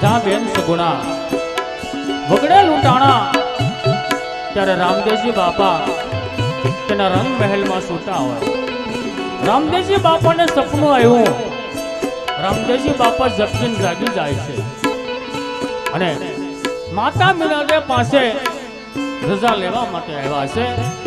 જ્યાં બેન સગુણા. વગડે લૂંટાણા. ત્યારે રામદેવજી બાપા તેના રંગ મહેલમાં સૂતા હોય. રામદેવજી બાપાને સપનું આવ્યું. રામદેવજી બાપા ઝપકીને જાગી જાય છે. અને માતા મીરાદે પાસે રજા લેવા માટે આવ્યા છે.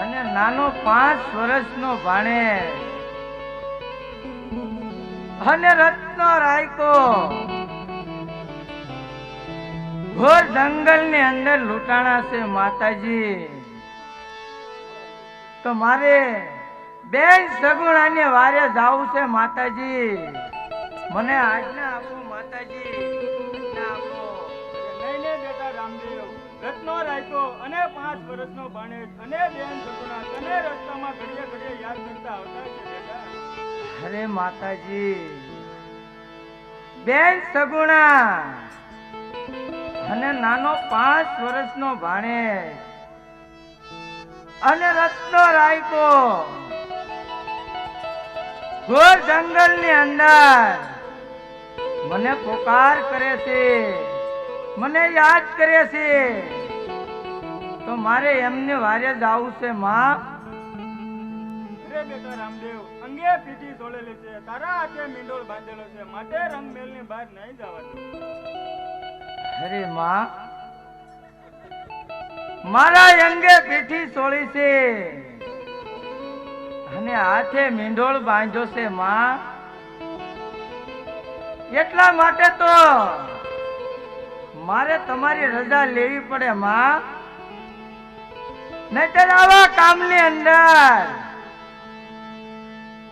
અને નાનો પાંચ વર્ષનો ભાણે. અને રત્ન રાયકો. ઘોર જંગલની અંદર લૂંટાણા છે માતાજી. તો મારે બેન સગુણાને વારે જાવું છે માતાજી. મને આજ્ઞા રત્નો રાખ્યો અને પાંચ વર્ષનો ભાણેજ અને બેન સગુણા તને રસ્તામાં ઘડીએ ઘડીએ યાદ કરતા આવતા અરે માતાજી, બેન સગુણા, અને નાનો પાંચ વર્ષનો ભાણે અને રત્નો રાયકો ઘોર જંગલની અંદર મને પોકાર કરે છે. મને યાદ કરે છે. તો મારે એમને વારે જવું છે માં. અરે બેટા રામદેવ અંગે પીઠી સોળેલી છે. તારા હાથે મીંડોળ બાંધેલો છે. માટે રંગમેલની બહાર નહીં અરે માં. મારા અંગે પીઠી સોળી છે. અને હાથે મીંઢોળ બાંધ્યો છે માં. એટલા માટે તો મારે તમારી રજા લેવી પડે માં. નહીતર આવા કામની અંદર.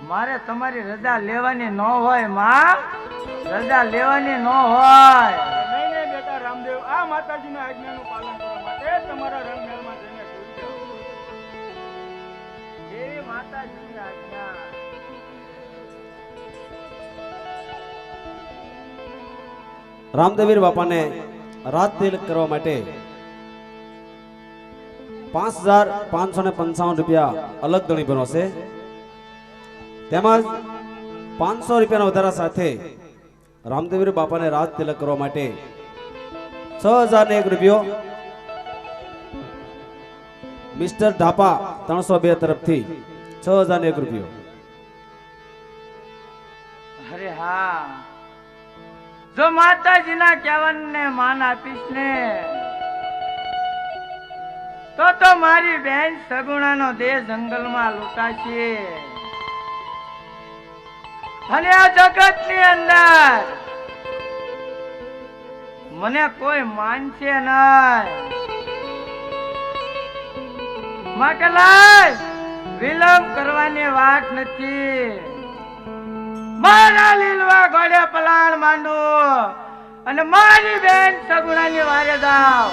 મારે તમારી રજા લેવાની ન હોયમાં. રજા લેવાની ન હોય. નહીં નહીં બેટા રામદેવ આ માતાજીની આજ્ઞાનું પાલન કરવા માટે તમારા રંગમહેલમાં જઈને દેવી માતાજીની આજ્ઞા. રામદેવીર બાપાને રાત તિલક કરવા માટે પાંચ હજાર પાંચસો ને પંચાવન રૂપિયા અલગ ગણી બનશે તેમજ પાંચસો રૂપિયાના વધારા સાથે રામદેવીર બાપાને રાત તિલક કરવા માટે છ હજાર ને એક રૂપિયો મિસ્ટર ઢાપા ત્રણસો બે તરફથી છ હજાર ને એક રૂપિયો. અરે હા. જો માતાજીના કહેવાને માન આપીશ ને, તો તો મારી બેન સગુણાનો દેહ જંગલમાં લૂંટાશે. અને આ જગતની અંદર મને કોઈ માનશે નહીં. માટે વિલંબ કરવાની વાત નથી. મારા લીલવા ઘોડે પલાણ માંડો. અને મારી બેન સગુણાની વારે જાવ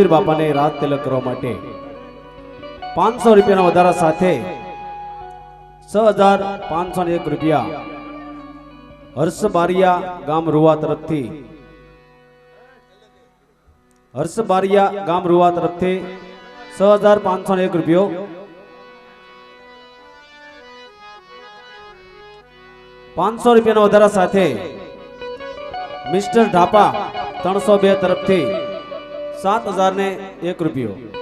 રામદેવીર બાપાને રાત તિલક કરવા માટે પાંચસો રૂપિયાના વધારા સાથે છ હજાર પાંચસો એક રૂપિયા હર્ષ બારિયા ગામ રૂવા તરફથી હર્ષ બારિયા ગામ રૂવા તરફથી છ હજાર પાંચસો એક રૂપિયો પાંચસો રૂપિયાના વધારા સાથે મિસ્ટર ઢાપા ત્રણસો બે તરફથી સાત હજાર ને એક રૂપિયો.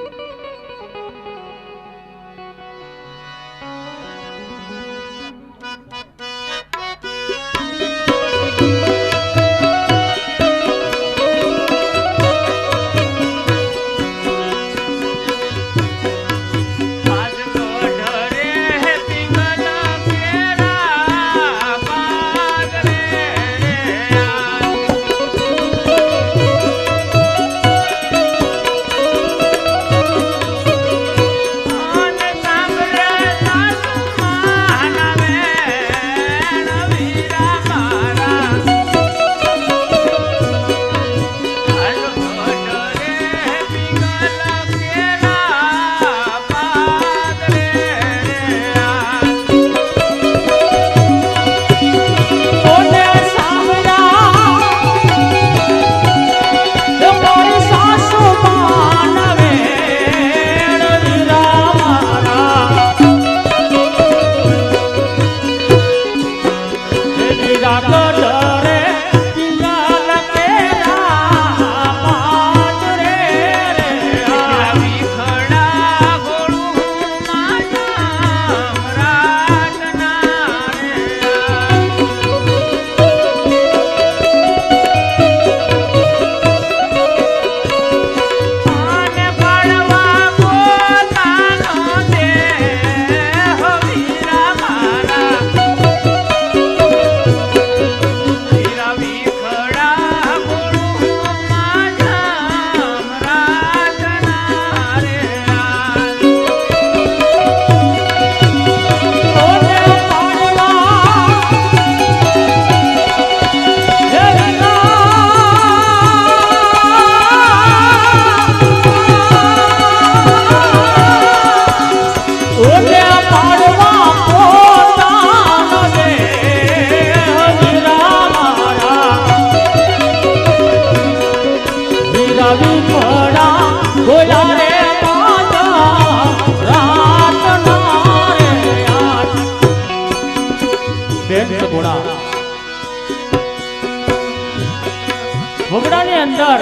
અંદર.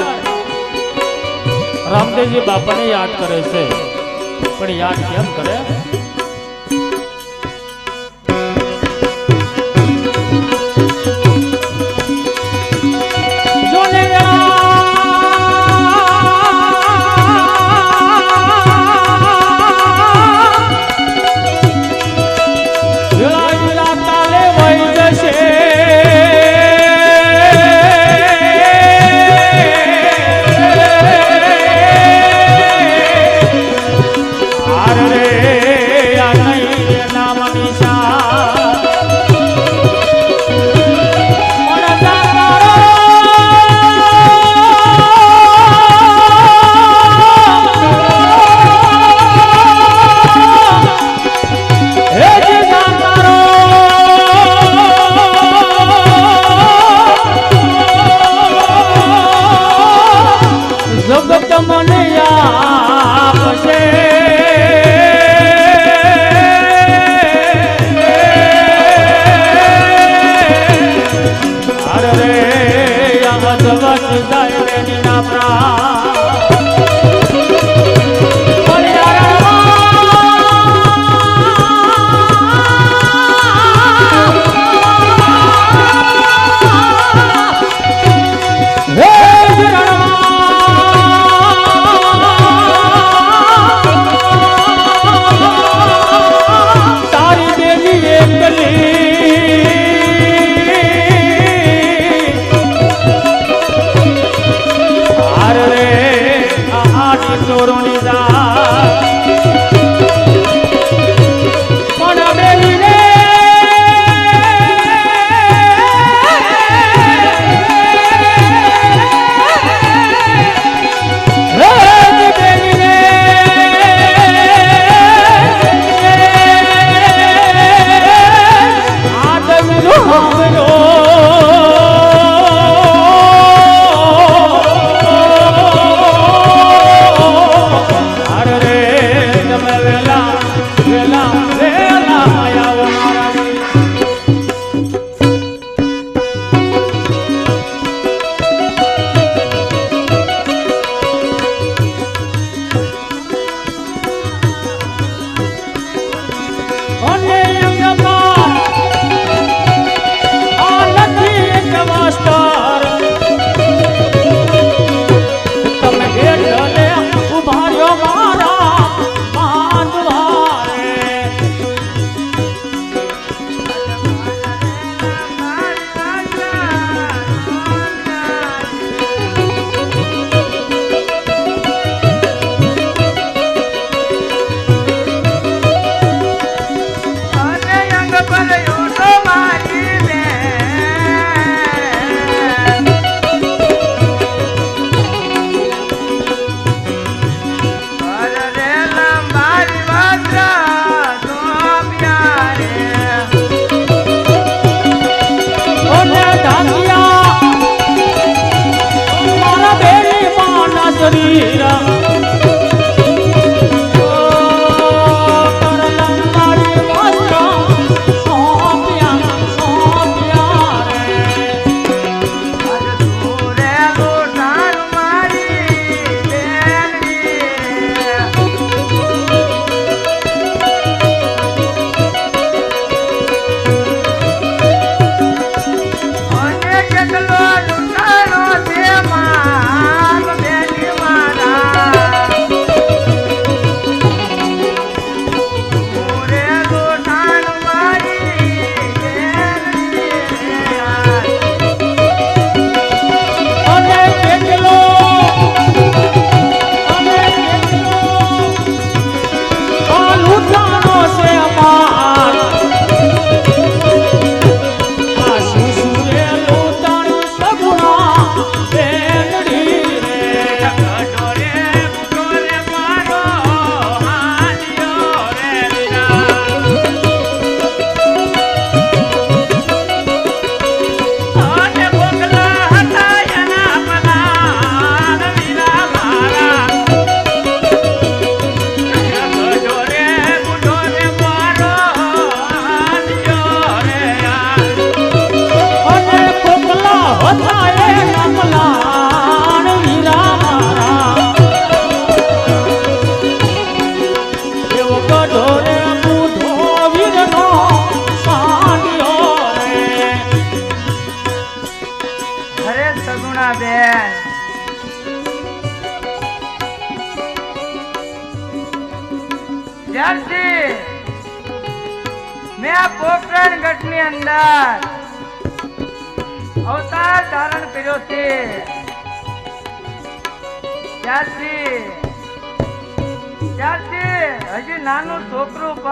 રામદેવજી બાપાને યાદ કરે છે. પણ યાદ કેમ કરે? yeah.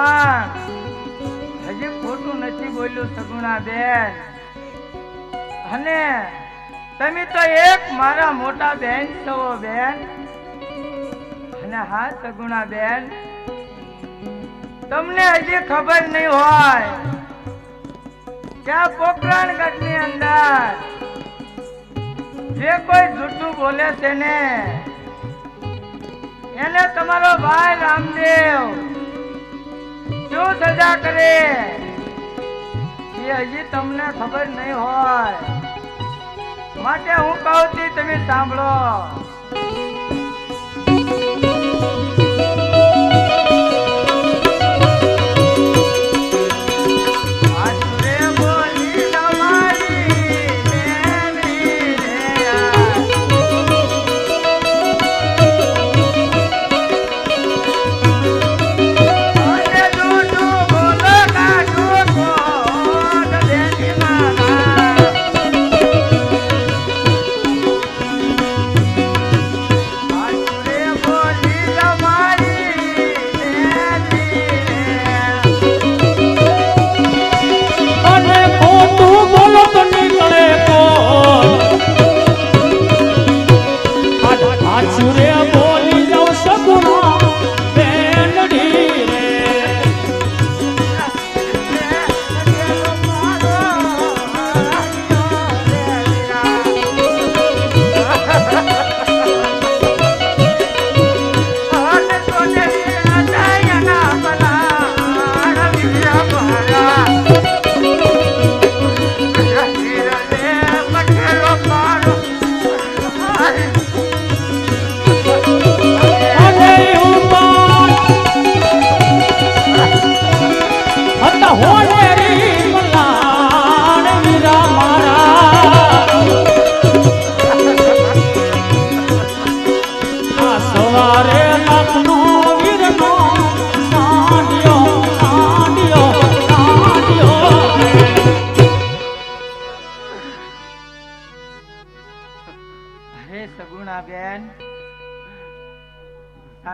પણ હજી ખોટું નથી બોલ્યું સગુણા બેન અને તમે તો એક મારા મોટા બેન છો બેન. અને હા સગુણા બેન તમને હજી ખબર નહીં હોય કે આ પોખરણ ગઢની અંદર જે કોઈ જૂઠું બોલે છે ને, એને તમારો ભાઈ રામદેવ શું સજા કરે. એ હજી તમને ખબર નહીં હોય. માટે હું કહું છું, તમે સાંભળો.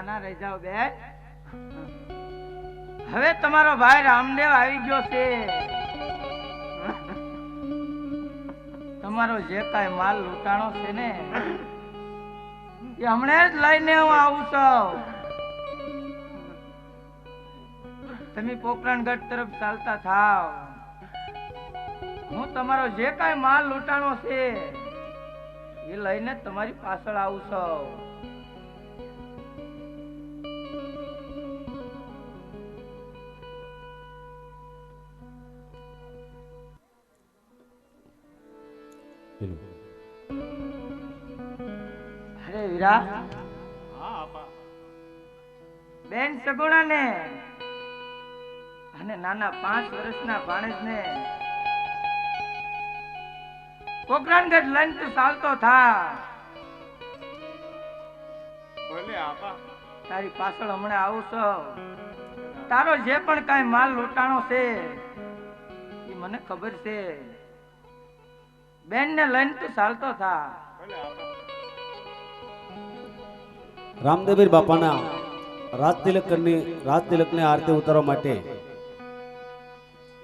નાના રહી હવે તમારો ભાઈ રામદેવ આવી ગયો છે. તમારો જે કાંઈ માલ લૂંટાણો છે ને, એ હમણાં જ લઈને હું આવું છું. તમે પોકરણગઢ તરફ ચાલતા થાવ. હું તમારો જે કાંઈ માલ લૂંટાણો છે, એ લઈને તમારી પાછળ આવું છું. અરે વીરા. બેન સગુણા ને અને નાના પાંચ વર્ષના ભાણેજ ને કોકરાનગઢ લઈને તું ચાલતો થા. ભલે આપા તારી પાછળ હમણાં આવું છું તારો જે પણ કાંઈ માલ લૂંટાણો છે એ મને ખબર છે. બેન ને લઈને તું ચાલતો થા. રામદેવીર બાપાના રાજ તિલકની રાજ તિલકને આરતી ઉતારવા માટે